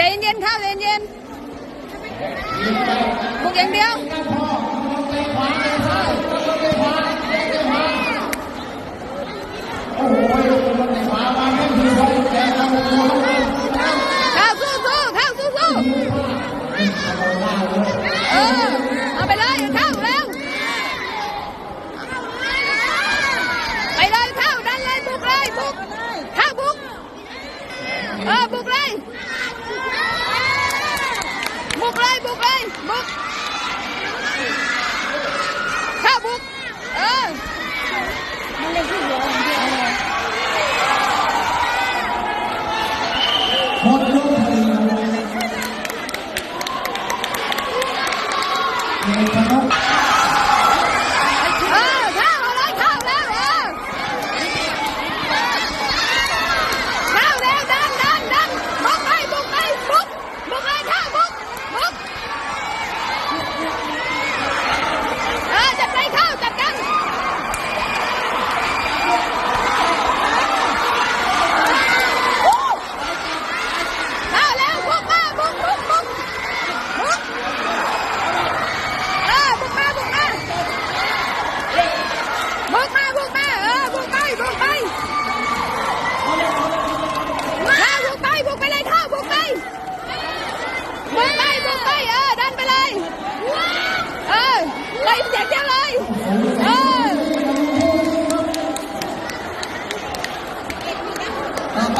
ใจเย็นๆข้าวใจเย็นบุกอย่างเดียวข้าวสู้สู้ข้าวสู้สู้เออเอาไปเลยข้าวเร็วไปเลยข้าวดันเลยบุกเลยบุกข้าวบุกเออบุกเลย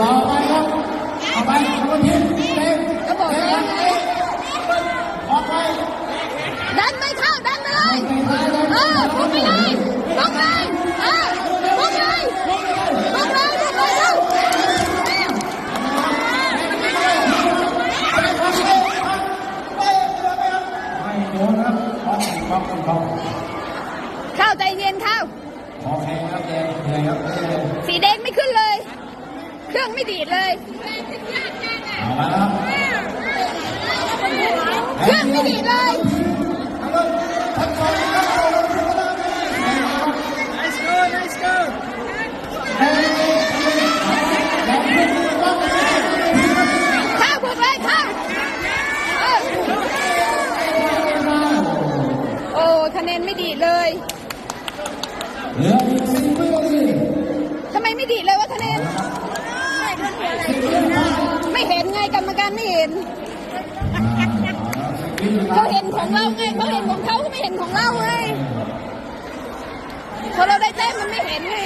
รอไปครับเอาไปคนที่เต็มก็บอกแล้วออไปดันไม่เข้าดันไปเลยเออพุ่งไปเลยพุ่งไปเออพุ่งไปพุ่งไปพุ่งไปไม่โดนครับออกไปออกไปออกเข้าใจเย็นเข้าขอแข่งครับแดงแดงครับสีแดงไม่ขึ้นเลย เครื่องไม่ดีดเลยเครื่องไม่ดีดเลย กรรมการไม่เห็นเขาเห็นของเราไงเขาเห็นของเขาไม่เห็นของเราไงพอเราได้แจ้งมันไม่เห็นไง